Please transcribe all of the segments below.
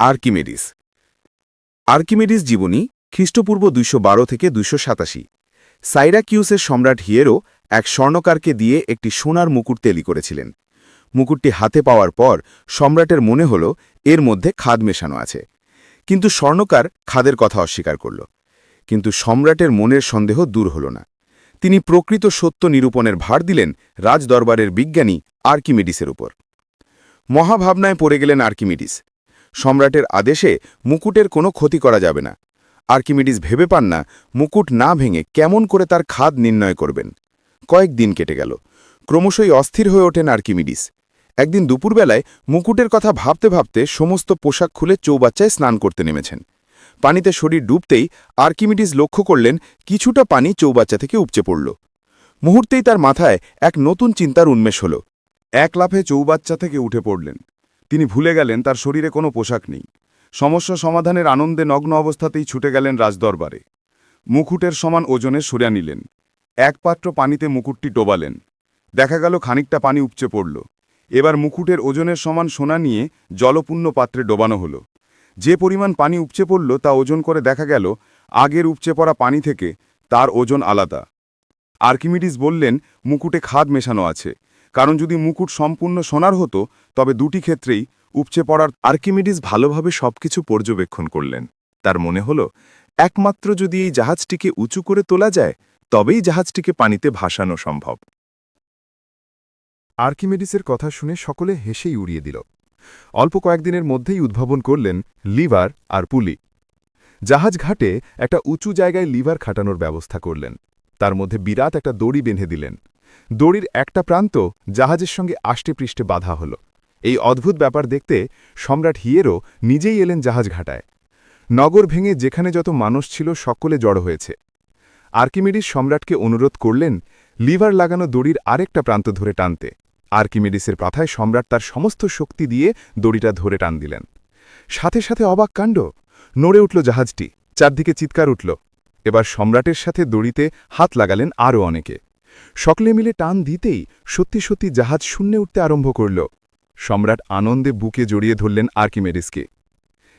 আর্কিমেডিস। আর্কিমেডিস জীবনী খ্রিস্টপূর্ব দুইশো বারো থেকে দুইশো সাতাশি। সাইরাকিউসের সম্রাট হিয়েরো এক স্বর্ণকারকে দিয়ে একটি সোনার মুকুট তেলি করেছিলেন। মুকুটটি হাতে পাওয়ার পর সম্রাটের মনে হল এর মধ্যে খাদ মেশানো আছে। কিন্তু স্বর্ণকার খাদের কথা অস্বীকার করল। কিন্তু সম্রাটের মনের সন্দেহ দূর হল না। তিনি প্রকৃত সত্য নিরূপণের ভার দিলেন রাজদরবারের বিজ্ঞানী আর্কিমিডিসের উপর। মহাভাবনায় পড়ে গেলেন আর্কিমিডিস। সম্রাটের আদেশে মুকুটের কোনো ক্ষতি করা যাবে না। আর্কিমিডিস ভেবে পান না মুকুট না ভেঙে কেমন করে তার খাদ নির্ণয় করবেন। কয়েক দিন কেটে গেল। ক্রমশই অস্থির হয়ে ওঠেন আর্কিমিডিস। একদিন দুপুরবেলায় মুকুটের কথা ভাবতে ভাবতে সমস্ত পোশাক খুলে চৌবাচ্চায় স্নান করতে নেমেছেন। পানিতে শরীর ডুবতেই আর্কিমিডিস লক্ষ্য করলেন কিছুটা পানি চৌবাচ্চা থেকে উপচে পড়ল। মুহূর্তেই তার মাথায় এক নতুন চিন্তার উন্মেষ হল। এক লাফে চৌবাচ্চা থেকে উঠে পড়লেন। তিনি ভুলে গেলেন তার শরীরে কোনো পোশাক নেই। সমস্যা সমাধানের আনন্দে নগ্ন অবস্থাতেই ছুটে গেলেন রাজদরবারে। মুকুটের সমান ওজনে সরিয়া নিলেন। এক পাত্র পানিতে মুকুটটি ডোবালেন। দেখা গেল খানিকটা পানি উপচে পড়ল। এবার মুকুটের ওজনের সমান সোনা নিয়ে জলপূর্ণ পাত্রে ডোবানো হলো। যে পরিমাণ পানি উপচে পড়ল তা ওজন করে দেখা গেল, আগের উপচে পড়া পানি থেকে তার ওজন আলাদা। আর্কিমিডিস বললেন, মুকুটে খাদ মেশানো আছে। কারণ যদি মুকুট সম্পূর্ণ সোনার হতো, তবে দুটি ক্ষেত্রেই উপচে পড়ার আর্কিমিডিস ভালোভাবে সবকিছু পর্যবেক্ষণ করলেন। তার মনে হল, একমাত্র যদি এই জাহাজটিকে উঁচু করে তোলা যায়, তবেই জাহাজটিকে পানিতে ভাসানো সম্ভব। আর্কিমেডিসের কথা শুনে সকলে হেসেই উড়িয়ে দিল। অল্প কয়েকদিনের মধ্যেই উদ্ভাবন করলেন লিভার আর পুলি। জাহাজ ঘাটে একটা উঁচু জায়গায় লিভার খাটানোর ব্যবস্থা করলেন। তার মধ্যে বিরাট একটা দড়ি বেঁধে দিলেন। দড়ির একটা প্রান্ত জাহাজের সঙ্গে আষ্টে পৃষ্ঠে বাধা হল। এই অদ্ভুত ব্যাপার দেখতে সম্রাট হিয়েরো নিজেই এলেন জাহাজ ঘাটায়। নগর ভেঙে যেখানে যত মানুষ ছিল সকলে জড়ো হয়েছে। আর্কিমিডিস সম্রাটকে অনুরোধ করলেন লিভার লাগানো দড়ির আরেকটা প্রান্ত ধরে টানতে। আর্কিমিডিসের পাথায় সম্রাট তার সমস্ত শক্তি দিয়ে দড়িটা ধরে টান দিলেন। সাথে সাথে অবাক কাণ্ড, নড়ে উঠল জাহাজটি, চারদিকে চিৎকার উঠল। এবার সম্রাটের সাথে দড়িতে হাত লাগালেন আরও অনেকে। সকলে মিলে টান দিতেই সত্যি সত্যি জাহাজ শূন্যে উঠতে আরম্ভ করল। সম্রাট আনন্দে বুকে জড়িয়ে ধরলেন আর্কিমেডিসকে।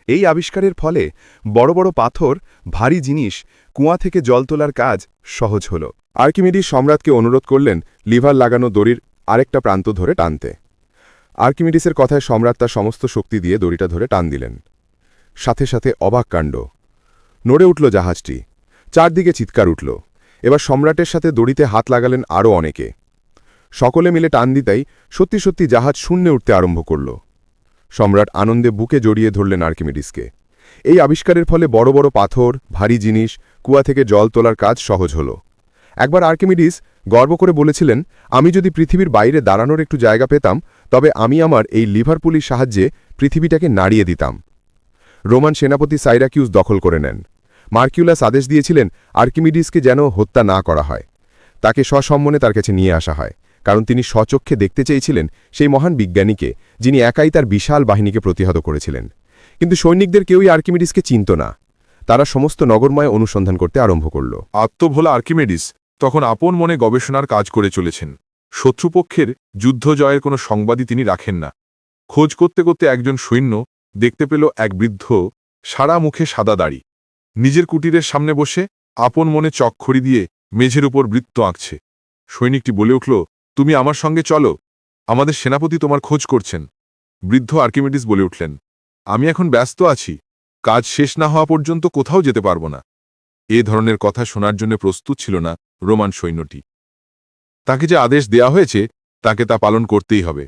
এই আবিষ্কারের ফলে বড় বড় পাথর, ভারী জিনিস, কুয়া থেকে জল তোলার কাজ সহজ হল। আর্কিমিডিস সম্রাটকে অনুরোধ করলেন লিভার লাগানো দড়ির আরেকটা প্রান্ত ধরে টানতে। আর্কিমিডিসের কথায় সম্রাট তার সমস্ত শক্তি দিয়ে দড়িটা ধরে টান দিলেন। সাথে সাথে অবাক কাণ্ড। নড়ে উঠল জাহাজটি। চারদিকে চিৎকার উঠল। এবার সম্রাটের সাথে দড়িতে হাত লাগালেন আরও অনেকে। সকলে মিলে টান দিতাই সত্যি সত্যি জাহাজ শূন্যে উঠতে আরম্ভ করল। সম্রাট আনন্দে বুকে জড়িয়ে ধরলেন আর্কিমিডিসকে। এই আবিষ্কারের ফলে বড় বড় পাথর, ভারী জিনিস, কুয়া থেকে জল তোলার কাজ সহজ হল। একবার আর্কিমিডিস গর্ব করে বলেছিলেন, আমি যদি পৃথিবীর বাইরে দাঁড়ানোর একটু জায়গা পেতাম, তবে আমি আমার এই লিভারপুলির সাহায্যে পৃথিবীটাকে নাড়িয়ে দিতাম। রোমান সেনাপতি সাইরাকিউস দখল করে নেন। মার্কিউলাস আদেশ দিয়েছিলেন আর্কিমিডিসকে যেন হত্যা না করা হয়। তাকে সসম্মনে তার কাছে নিয়ে আসা হয়, কারণ তিনি স্বচক্ষে দেখতে চেয়েছিলেন সেই মহান বিজ্ঞানীকে, যিনি একাই তার বিশাল বাহিনীকে প্রতিহত করেছিলেন। কিন্তু সৈনিকদের কেউই আর্কিমিডিসকে চিনত না। তারা সমস্ত নগরময় অনুসন্ধান করতে আরম্ভ করল। আত্মভোলা আর্কিমেডিস তখন আপন মনে গবেষণার কাজ করে চলেছেন। শত্রুপক্ষের যুদ্ধ জয়ের কোনো সংবাদই তিনি রাখেন না। খোঁজ করতে করতে একজন সৈন্য দেখতে পেল এক বৃদ্ধ সারা মুখে সাদা দাড়ি। নিজের কুটিরের সামনে বসে আপন মনে চক্ষড়ি দিয়ে মেঝের উপর বৃত্ত আঁকছে। সৈনিকটি বলে উঠল, তুমি আমার সঙ্গে চলো। আমাদের সেনাপতি তোমার খোঁজ করছেন। বৃদ্ধ আর্কিমেডিস বলে উঠলেন, আমি এখন ব্যস্ত আছি। কাজ শেষ না হওয়া পর্যন্ত কোথাও যেতে পারব না। এ ধরনের কথা শোনার জন্য প্রস্তুত ছিল না রোমান সৈন্যটি। তাকে যে আদেশ দেয়া হয়েছে, তাকে তা পালন করতেই হবে।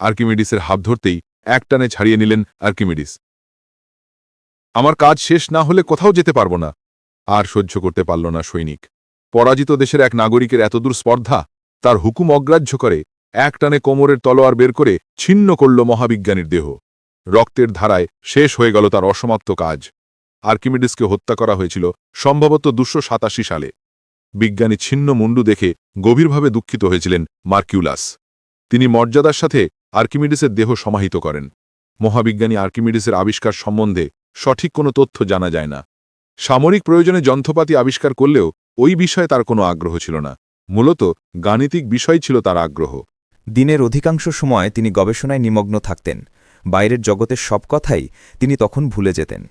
আর্কিমিডিসের হাত ধরতেই একটানে ছাড়িয়ে নিলেন আর্কিমিডিস। আমার কাজ শেষ না হলে কোথাও যেতে পারব না। আর সহ্য করতে পারল না সৈনিক। পরাজিত দেশের এক নাগরিকের এতদূর স্পর্ধা, তার হুকুম অগ্রাহ্য করে একটানে কোমরের তলোয়ার বের করে ছিন্ন করল মহাবিজ্ঞানীর দেহ। রক্তের ধারায় শেষ হয়ে গেল তার অসমাপ্ত কাজ। আর্কিমিডিসকে হত্যা করা হয়েছিল সম্ভবত দুশো সালে। বিজ্ঞানী ছিন্ন মুন্ডু দেখে গভীরভাবে দুঃখিত হয়েছিলেন মার্কিউলাস। তিনি মর্যাদার সাথে আর্কিমিডিসের দেহ সমাহিত করেন। মহাবিজ্ঞানী আর্কিমিডিসের আবিষ্কার সম্বন্ধে সঠিক কোনো তথ্য জানা যায় না। সামরিক প্রয়োজনে যন্ত্রপাতি আবিষ্কার করলেও ওই বিষয়ে তার কোনো আগ্রহ ছিল না। মূলত, গাণিতিক বিষয় ছিল তার আগ্রহ। দিনের অধিকাংশ সময় তিনি গবেষণায় নিমগ্ন থাকতেন। বাইরের জগতের সব কথাই তিনি তখন ভুলে যেতেন।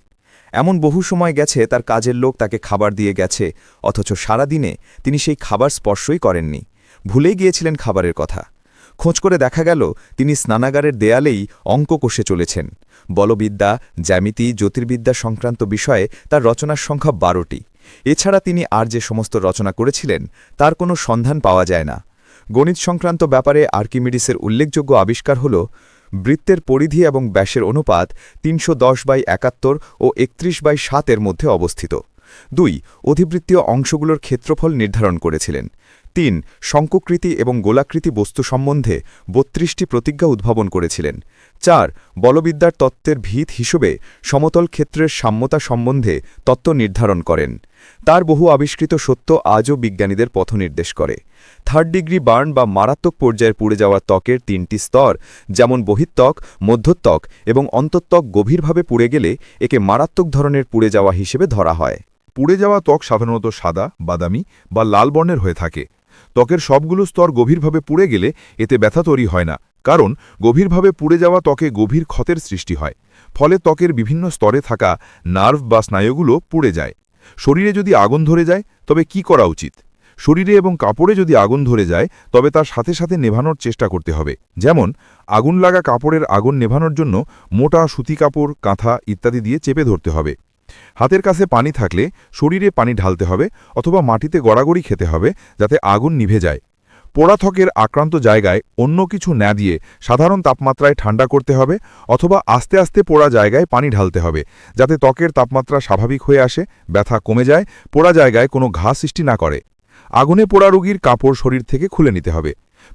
এমন বহু সময় গেছে তার কাজের লোক তাকে খাবার দিয়ে গেছে, অথচ সারা দিনে তিনি সেই খাবার স্পর্শই করেননি। ভুলেই গিয়েছিলেন খাবারের কথা। খোঁজ করে দেখা গেল, তিনি স্নানাগারের দেয়ালেই অঙ্ক কষে চলেছেন। বলবিদ্যা, জ্যামিতি, জ্যোতির্বিদ্যা সংক্রান্ত বিষয়ে তার রচনার সংখ্যা বারোটি। এছাড়া তিনি আর যে সমস্ত রচনা করেছিলেন, তার কোনো সন্ধান পাওয়া যায় না। গণিত সংক্রান্ত ব্যাপারে আর্কিমিডিসের উল্লেখযোগ্য আবিষ্কার হল, বৃত্তের পরিধি এবং ব্যাসের অনুপাত তিনশো দশ বাই একাত্তর ও একত্রিশ বাই সাতের মধ্যে অবস্থিত। দুই, অধিবৃত্তীয় অংশগুলোর ক্ষেত্রফল নির্ধারণ করেছিলেন। তিন শঙ্কুকৃতি এবং গোলাকৃতি বস্তু সম্বন্ধে বত্রিশটি প্রতিজ্ঞা উদ্ভাবন করেছিলেন। চার, বলবিদ্যার তত্ত্বের ভিত হিসেবে সমতল ক্ষেত্রের সাম্যতা সম্বন্ধে তত্ত্ব নির্ধারণ করেন। তার বহু আবিষ্কৃত সত্য আজও বিজ্ঞানীদের পথনির্দেশ করে। থার্ড ডিগ্রি বার্ন বা মারাত্মক পর্যায়ের পুড়ে যাওয়া ত্বকের তিনটি স্তর, যেমন বহিত্বক, মধ্যত্বক এবং অন্তত্বক গভীরভাবে পুড়ে গেলে একে মারাত্মক ধরনের পুড়ে যাওয়া হিসেবে ধরা হয়। পুড়ে যাওয়া ত্বক সাধারণত সাদা, বাদামি বা লাল বর্ণের হয়ে থাকে। ত্বকের সবগুলো স্তর গভীরভাবে পুড়ে গেলে এতে ব্যথা তৈরি হয় না। কারণ, গভীরভাবে পুড়ে যাওয়া ত্বকে গভীর ক্ষতের সৃষ্টি হয়। ফলে ত্বকের বিভিন্ন স্তরে থাকা নার্ভ বা স্নায়ুগুলো পুড়ে যায়। শরীরে যদি আগুন ধরে যায়, তবে কি করা উচিত? শরীরে এবং কাপড়ে যদি আগুন ধরে যায়, তবে তার সাথে সাথে নেভানোর চেষ্টা করতে হবে। যেমন, আগুন লাগা কাপড়ের আগুন নেভানোর জন্য মোটা সুতি কাপড়, কাঁথা ইত্যাদি দিয়ে চেপে ধরতে হবে। হাতের কাছে পানি থাকলে শরীরে পানি ঢালতে হবে অথবা মাটিতে গড়াগড়ি খেতে হবে যাতে আগুন নিভে যায়। পোড়া ত্বকের আক্রান্ত জায়গায় অন্য কিছু না দিয়ে সাধারণ তাপমাত্রায় ঠান্ডা করতে হবে অথবা আস্তে আস্তে পোড়া জায়গায় পানি ঢালতে হবে যাতে ত্বকের তাপমাত্রা স্বাভাবিক হয়ে আসে, ব্যথা কমে যায়, পোড়া জায়গায় কোনো ঘা সৃষ্টি না করে। আগুনে পোড়া রোগীর কাপড় শরীর থেকে খুলে নিতে হবে।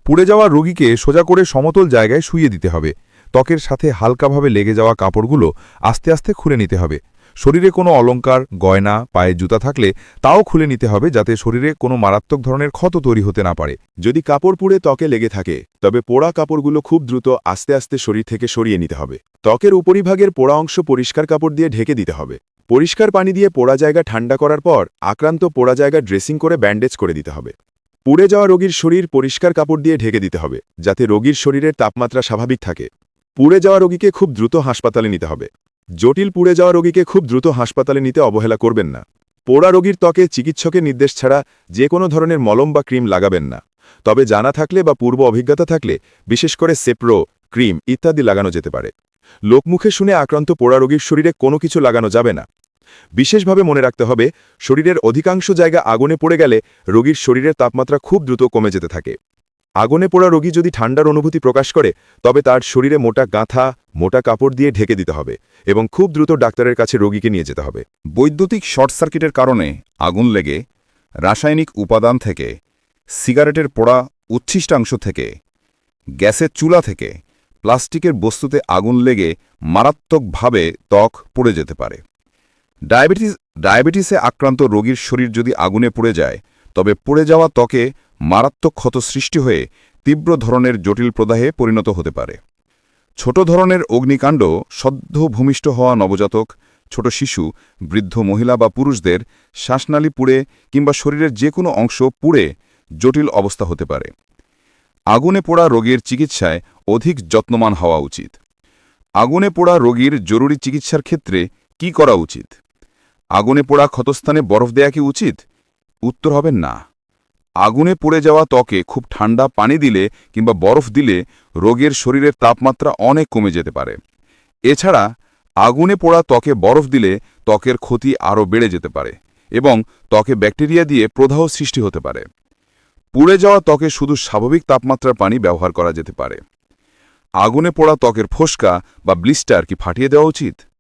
পুড়ে যাওয়া রোগীকে সোজা করে সমতল জায়গায় শুইয়ে দিতে হবে। ত্বকের সাথে হালকাভাবে লেগে যাওয়া কাপড়গুলো আস্তে আস্তে খুলে নিতে হবে। শরীরে কোনো অলঙ্কার, গয়না, পায়ে জুতা থাকলে তাও খুলে নিতে হবে যাতে শরীরে কোনো মারাত্মক ধরনের ক্ষত তৈরি হতে না পারে। যদি কাপড় পুড়ে ত্বকে লেগে থাকে, তবে পোড়া কাপড়গুলো খুব দ্রুত আস্তে আস্তে শরীর থেকে সরিয়ে নিতে হবে। ত্বকের উপরিভাগের পোড়া অংশ পরিষ্কার কাপড় দিয়ে ঢেকে দিতে হবে। পরিষ্কার পানি দিয়ে পোড়া জায়গা ঠান্ডা করার পর আক্রান্ত পোড়া জায়গা ড্রেসিং করে ব্যান্ডেজ করে দিতে হবে। পুড়ে যাওয়া রোগীর শরীর পরিষ্কার কাপড় দিয়ে ঢেকে দিতে হবে, যাতে রোগীর শরীরের তাপমাত্রা স্বাভাবিক থাকে। পুড়ে যাওয়া রোগীকে খুব দ্রুত হাসপাতালে নিতে হবে। জটিল পুড়ে যাওয়া রোগীকে খুব দ্রুত হাসপাতালে নিতে অবহেলা করবেন না। পোড়া রোগীর ত্বকে চিকিৎসকের নির্দেশ ছাড়া যে কোনো ধরনের মলম বা ক্রিম লাগাবেন না। তবে জানা থাকলে বা পূর্ব অভিজ্ঞতা থাকলে বিশেষ করে সেপ্রো, ক্রিম ইত্যাদি লাগানো যেতে পারে। লোকমুখে শুনে আক্রান্ত পোড়া রোগীর শরীরে কোনো কিছু লাগানো যাবে না। বিশেষভাবে মনে রাখতে হবে, শরীরের অধিকাংশ জায়গা আগুনে পড়ে গেলে রোগীর শরীরের তাপমাত্রা খুব দ্রুত কমে যেতে থাকে। আগুনে পোড়া রোগী যদি ঠান্ডার অনুভূতি প্রকাশ করে, তবে তার শরীরে মোটা গাঁথা, মোটা কাপড় দিয়ে ঢেকে দিতে হবে এবং খুব দ্রুত ডাক্তারের কাছে রোগীকে নিয়ে যেতে হবে। বৈদ্যুতিক শর্ট সার্কিটের কারণে আগুন লেগে রাসায়নিক উপাদান থেকে, সিগারেটের পোড়া উচ্ছিষ্টাংশ থেকে, গ্যাসের চুলা থেকে, প্লাস্টিকের বস্তুতে আগুন লেগে মারাত্মকভাবে ত্বক পুড়ে যেতে পারে। ডায়াবেটিস, ডায়াবেটিসে আক্রান্ত রোগীর শরীর যদি আগুনে পুড়ে যায়, তবে পুড়ে যাওয়া ত্বকে মারাত্মক ক্ষত সৃষ্টি হয়ে তীব্র ধরনের জটিল প্রদাহে পরিণত হতে পারে। ছোট ধরনের অগ্নিকাণ্ড সদ্য ভূমিষ্ঠ হওয়া নবজাতক, ছোট শিশু, বৃদ্ধ মহিলা বা পুরুষদের শ্বাসনালী পুড়ে কিংবা শরীরের যে কোনো অংশ পুড়ে জটিল অবস্থা হতে পারে। আগুনে পোড়া রোগীর চিকিৎসায় অধিক যত্নমান হওয়া উচিত। আগুনে পোড়া রোগীর জরুরি চিকিৎসার ক্ষেত্রে কি করা উচিত? আগুনে পোড়া ক্ষতস্থানে বরফ দেয়া কি উচিত? উত্তর হবে না। আগুনে পুড়ে যাওয়া ত্বকে খুব ঠান্ডা পানি দিলে কিংবা বরফ দিলে রোগের শরীরের তাপমাত্রা অনেক কমে যেতে পারে। এছাড়া, আগুনে পোড়া ত্বকে বরফ দিলে ত্বকের ক্ষতি আরও বেড়ে যেতে পারে এবং ত্বকে ব্যাকটেরিয়া দিয়ে প্রদাহ সৃষ্টি হতে পারে। পুড়ে যাওয়া ত্বকে শুধু স্বাভাবিক তাপমাত্রার পানি ব্যবহার করা যেতে পারে। আগুনে পোড়া ত্বকের ফোসকা বা ব্লিস্টার কি ফাটিয়ে দেওয়া উচিত?